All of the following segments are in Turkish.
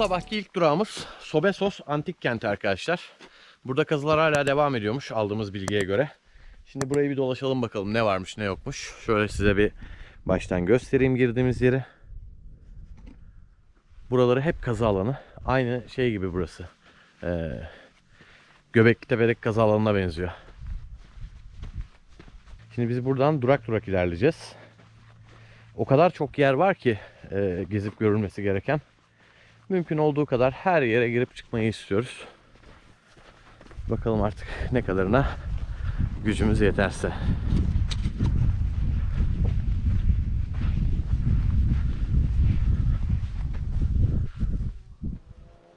sabahki ilk durağımız Sobesos Antik Kenti arkadaşlar. Burada kazılar hala devam ediyormuş aldığımız bilgiye göre. Şimdi burayı bir dolaşalım bakalım ne varmış ne yokmuş. Şöyle size bir baştan göstereyim girdiğimiz yeri. Buraları hep kazı alanı. Aynı şey gibi burası. Ee, Göbekli Tepe'deki kazı alanına benziyor. Şimdi biz buradan durak durak ilerleyeceğiz. O kadar çok yer var ki e, gezip görülmesi gereken. Mümkün olduğu kadar her yere girip çıkmayı istiyoruz. Bakalım artık ne kadarına gücümüz yeterse.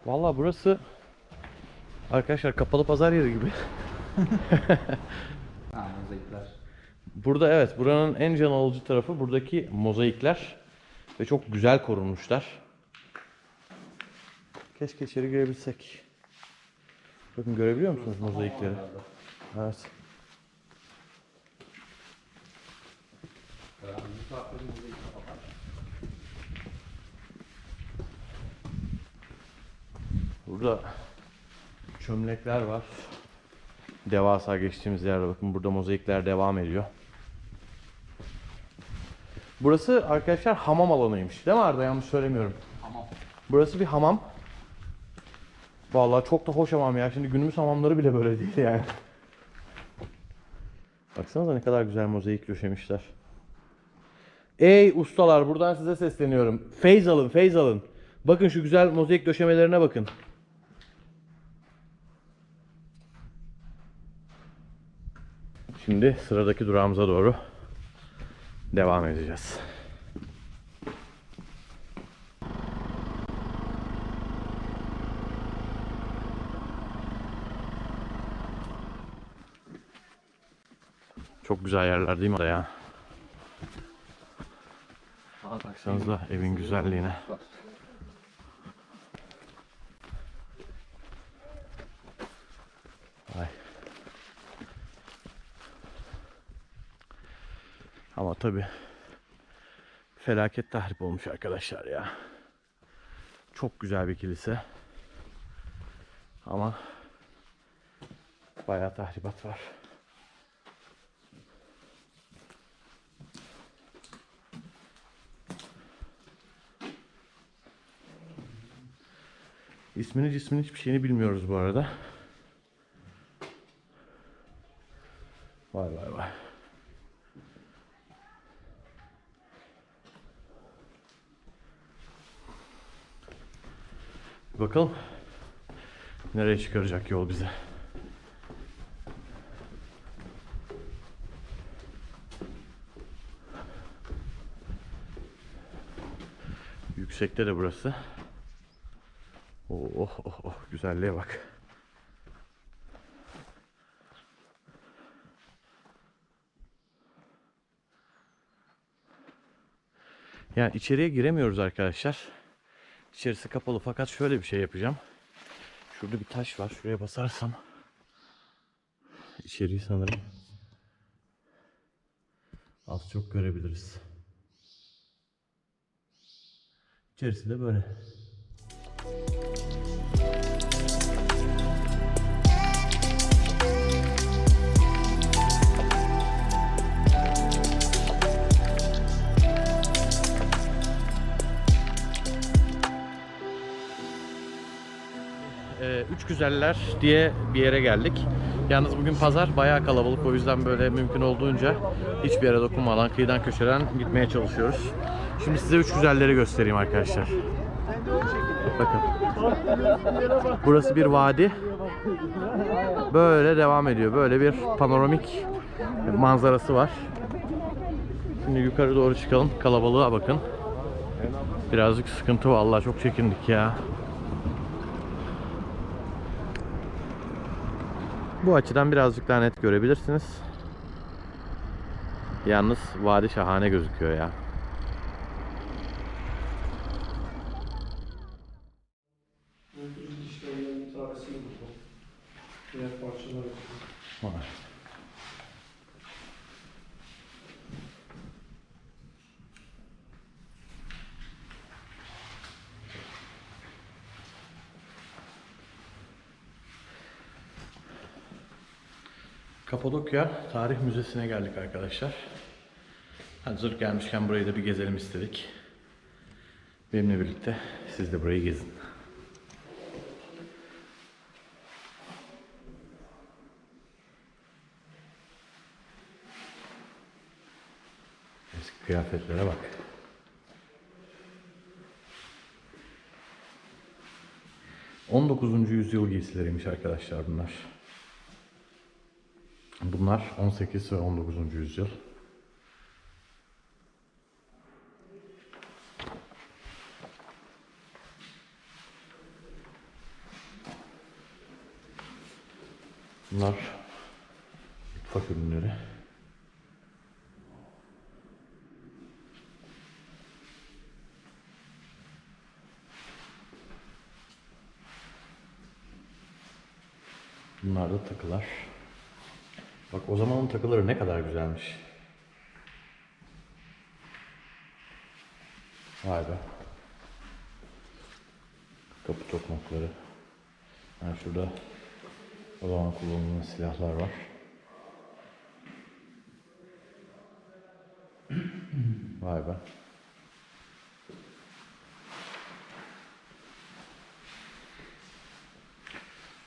Vallahi burası arkadaşlar kapalı pazar yeri gibi. Ha mozaikler. Burada evet buranın en can alıcı tarafı buradaki mozaikler ve çok güzel korunmuşlar. Keşke içeri girebilsek. Bakın görebiliyor musunuz mozaikleri? Evet. Burada çömlekler var. Devasa geçtiğimiz yerde bakın burada mozaikler devam ediyor. Burası arkadaşlar hamam alanıymış. Değil mi Arda? Yanlış söylemiyorum. Tamam. Burası bir hamam. Vallahi çok da hoş hamam ya. Şimdi günümüz hamamları bile böyle değil yani. Baksanıza ne kadar güzel mozaik döşemişler. Ey ustalar buradan size sesleniyorum. Feyz alın, feyz alın. Bakın şu güzel mozaik döşemelerine bakın. Şimdi sıradaki durağımıza doğru devam edeceğiz. Çok güzel yerler değil mi orada ya? Baksanıza evin güzelliğine. Vay. Ama tabi felaket tahrip olmuş arkadaşlar ya. Çok güzel bir kilise. Ama bayağı tahribat var. İsmini cismini hiçbir şeyini bilmiyoruz bu arada. Vay vay vay. Bakalım nereye çıkaracak yol bize. Yüksekte de burası. Oh oh oh, güzelliğe bak. Yani içeriye giremiyoruz arkadaşlar. İçerisi kapalı fakat şöyle bir şey yapacağım. Şurada bir taş var. Şuraya basarsam içeriği sanırım az çok görebiliriz. İçerisi de böyle. Ee, Üç Güzeller diye bir yere geldik. Yalnız bugün pazar bayağı kalabalık o yüzden böyle mümkün olduğunca hiçbir yere dokunmadan kıyıdan köşeden gitmeye çalışıyoruz. Şimdi size Üç Güzelleri göstereyim arkadaşlar. Bakın. Burası bir vadi. Böyle devam ediyor. Böyle bir panoramik manzarası var. Şimdi yukarı doğru çıkalım. Kalabalığa bakın. Birazcık sıkıntı vallahi çok çekindik ya. Bu açıdan birazcık daha net görebilirsiniz. Yalnız vadi şahane gözüküyor ya. Öldürücü dişlerinin bir tanesi bu. Diğer parçalar. Var. Kapadokya Tarih Müzesi'ne geldik arkadaşlar. Hazır gelmişken burayı da bir gezelim istedik. Benimle birlikte siz de burayı gezin. Eski kıyafetlere bak. ...19. yüzyıl giysileriymiş arkadaşlar bunlar. Bunlar 18 ve 19. yüzyıl. Bunlar mutfak ürünleri. Bunlar da takılar. Bak o zamanın takıları ne kadar güzelmiş. Vay be. Kapı tokmakları. Ha şurada o zaman kullanılan silahlar var. Vay be.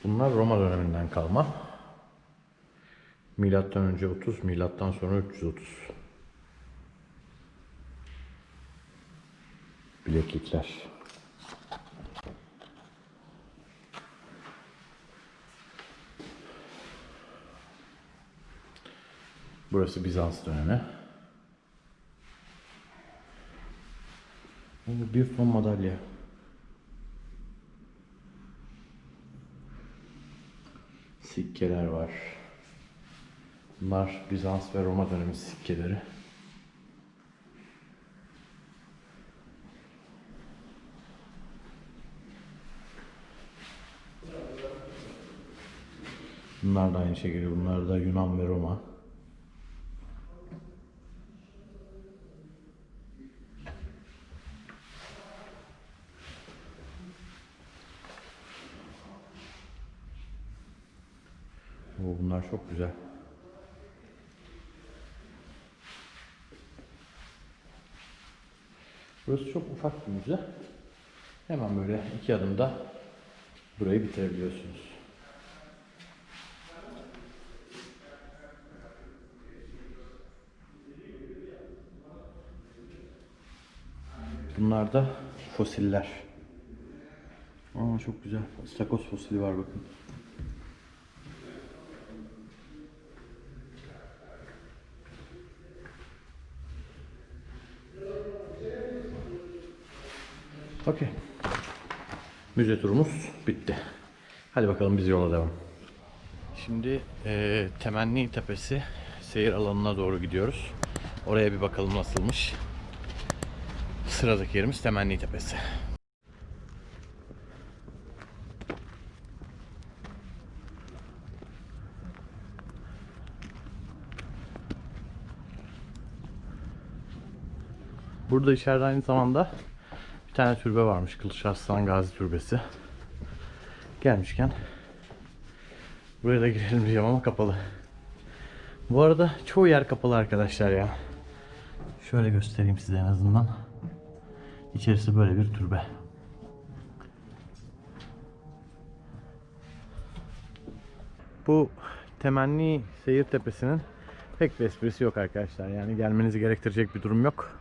Bunlar Roma döneminden kalma. Milattan önce 30, milattan sonra 330. Bileklikler. Burası Bizans dönemi. Bir ton madalya. Sikkeler var. Bunlar Bizans ve Roma dönemi sikkeleri. Bunlar da aynı şekilde. Bunlar da Yunan ve Roma. Bunlar çok güzel. Burası çok ufak bir müze. Hemen böyle iki adımda burayı bitirebiliyorsunuz. Bunlar da fosiller. Aa çok güzel. Stakoz fosili var bakın. Müze turumuz bitti. Hadi bakalım biz yola devam. Şimdi eee, Temenni Tepesi seyir alanına doğru gidiyoruz. Oraya bir bakalım nasılmış. Sıradaki yerimiz Temenni Tepesi. Burada içeride aynı zamanda tane türbe varmış. Kılıç Arslan Gazi Türbesi. Gelmişken buraya da girelim diyeceğim ama kapalı. Bu arada çoğu yer kapalı arkadaşlar ya. Şöyle göstereyim size en azından. İçerisi böyle bir türbe. Bu temenni seyir tepesinin pek bir esprisi yok arkadaşlar. Yani gelmenizi gerektirecek bir durum yok.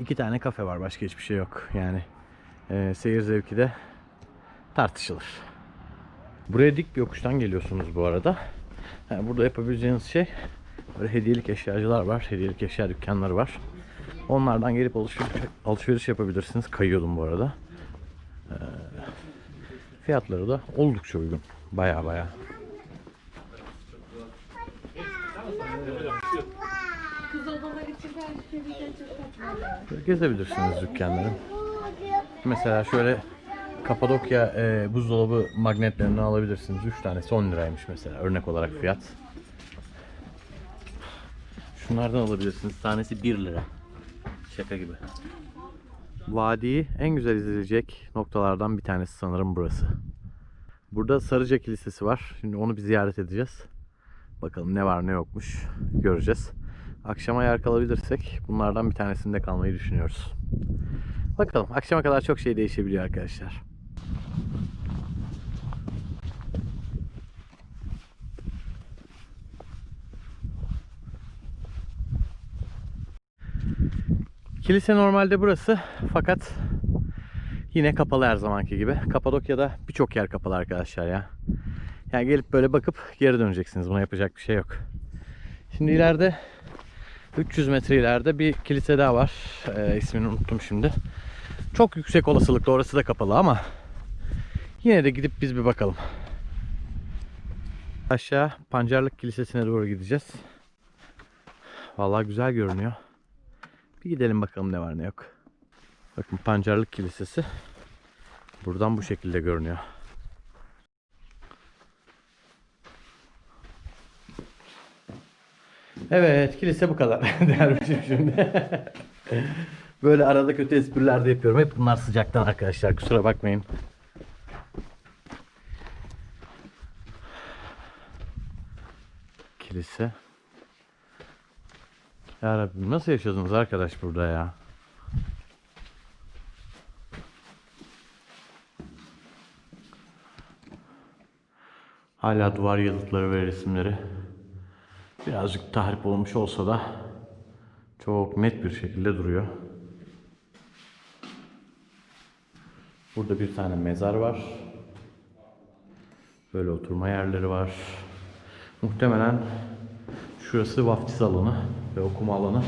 İki tane kafe var başka hiçbir şey yok. Yani e, seyir zevki de tartışılır. Buraya dik bir yokuştan geliyorsunuz bu arada. Ha, burada yapabileceğiniz şey böyle hediyelik eşyacılar var. Hediyelik eşya dükkanları var. Onlardan gelip alışveriş, yapabilirsiniz. Kayıyordum bu arada. Ee, fiyatları da oldukça uygun. Baya baya. Kız odalar için her şey gezebilirsiniz dükkanları. Mesela şöyle Kapadokya e, buzdolabı magnetlerinden alabilirsiniz. 3 tanesi 10 liraymış mesela örnek olarak fiyat. Şunlardan alabilirsiniz. Tanesi 1 lira. Şaka gibi. Vadiyi en güzel izleyecek noktalardan bir tanesi sanırım burası. Burada Sarıca Kilisesi var. Şimdi onu bir ziyaret edeceğiz. Bakalım ne var ne yokmuş göreceğiz. Akşama yer kalabilirsek bunlardan bir tanesinde kalmayı düşünüyoruz. Bakalım akşama kadar çok şey değişebiliyor arkadaşlar. Kilise normalde burası fakat yine kapalı her zamanki gibi. Kapadokya'da birçok yer kapalı arkadaşlar ya. Yani gelip böyle bakıp geri döneceksiniz. Buna yapacak bir şey yok. Şimdi ileride 300 metre ileride bir kilise daha var. Ee, ismini unuttum şimdi. Çok yüksek olasılıkla orası da kapalı ama yine de gidip biz bir bakalım. Aşağı Pancarlık Kilisesi'ne doğru gideceğiz. Vallahi güzel görünüyor. Bir gidelim bakalım ne var ne yok. Bakın Pancarlık Kilisesi buradan bu şekilde görünüyor. Evet, kilise bu kadar dermişim şimdi. Böyle arada kötü espriler de yapıyorum. Hep bunlar sıcaktan arkadaşlar. Kusura bakmayın. Kilise. Ya nasıl yaşadınız arkadaş burada ya? Hala duvar yazıtları ve resimleri birazcık tahrip olmuş olsa da çok net bir şekilde duruyor. Burada bir tane mezar var. Böyle oturma yerleri var. Muhtemelen şurası vaftiz alanı ve okuma alanı.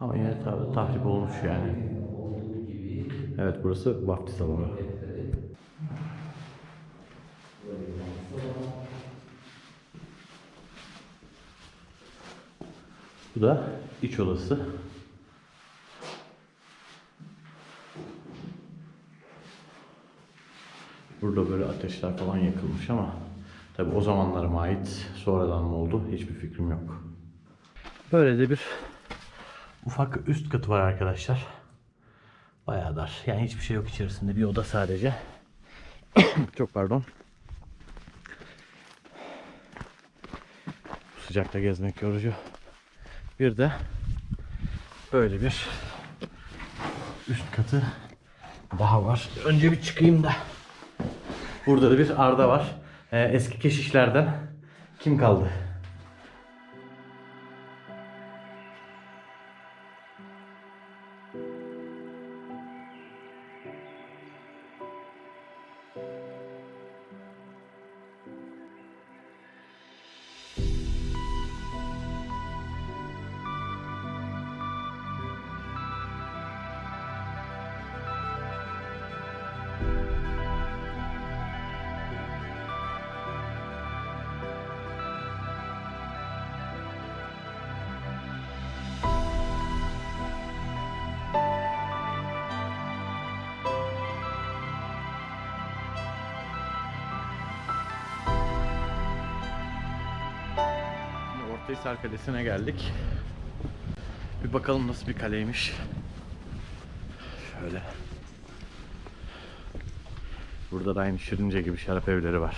Ama yine tahrip olmuş yani. Evet burası vaftiz alanı. Bu da iç odası. Burada böyle ateşler falan yakılmış ama tabi o zamanlara mı ait sonradan mı oldu hiçbir fikrim yok. Böyle de bir ufak üst katı var arkadaşlar. Bayağı dar. Yani hiçbir şey yok içerisinde. Bir oda sadece. Çok pardon. Bu sıcakta gezmek yorucu. Bir de böyle bir üst katı daha var. Önce bir çıkayım da. Burada da bir Arda var. Ee, eski keşişlerden kim kaldı? Şimdi Ortahisar Kalesi'ne geldik. Bir bakalım nasıl bir kaleymiş. Şöyle. Burada da aynı Şirince gibi şarap evleri var.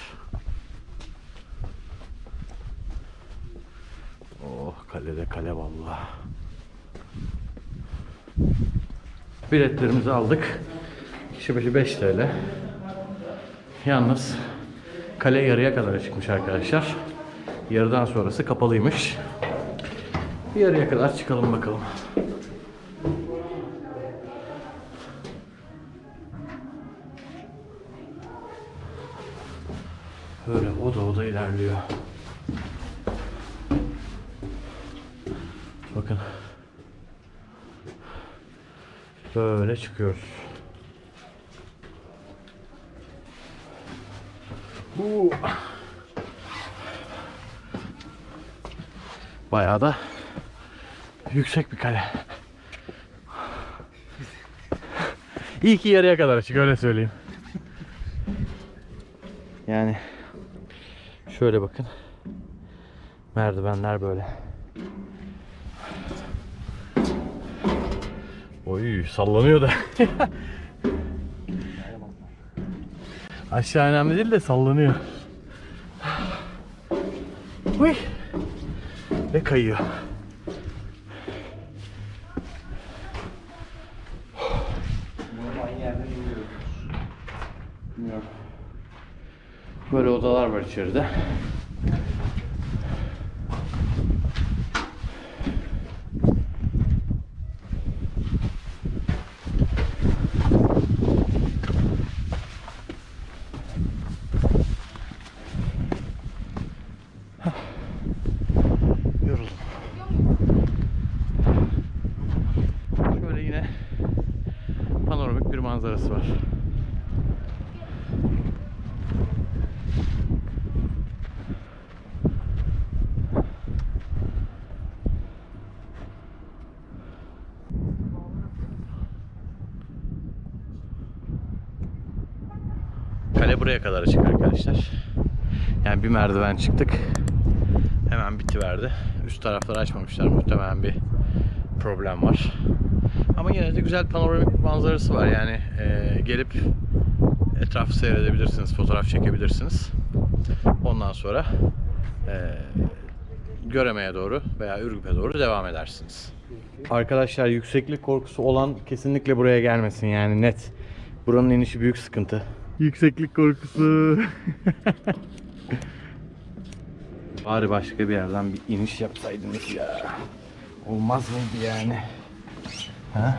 Oh kalede kale vallahi. Biletlerimizi aldık. Kişi başı 5 TL. Yalnız kale yarıya kadar çıkmış arkadaşlar. Yarıdan sonrası kapalıymış. Yarıya kadar çıkalım bakalım. Böyle oda oda ilerliyor. Bakın. Böyle çıkıyoruz. Bu Bayağı da yüksek bir kale. İyi ki yarıya kadar açık öyle söyleyeyim. Yani şöyle bakın. Merdivenler böyle. Oy sallanıyor da. Aşağı önemli değil de sallanıyor. Hıy. Ve kayıyor. Böyle odalar var içeride. Hah. Yoruldum. Şöyle yine panoramik bir manzarası var. Kale buraya kadar açık arkadaşlar. Yani bir merdiven çıktık. Hemen bitiverdi. Üst tarafları açmamışlar. Muhtemelen bir problem var. Ama yine de güzel panoramik manzarası var. Yani e, gelip etrafı seyredebilirsiniz, fotoğraf çekebilirsiniz. Ondan sonra e, Göreme'ye doğru veya Ürgüp'e doğru devam edersiniz. Arkadaşlar yükseklik korkusu olan kesinlikle buraya gelmesin yani net. Buranın inişi büyük sıkıntı. Yükseklik korkusu. Bari başka bir yerden bir iniş yapsaydınız ya. Olmaz mıydı yani? Ha?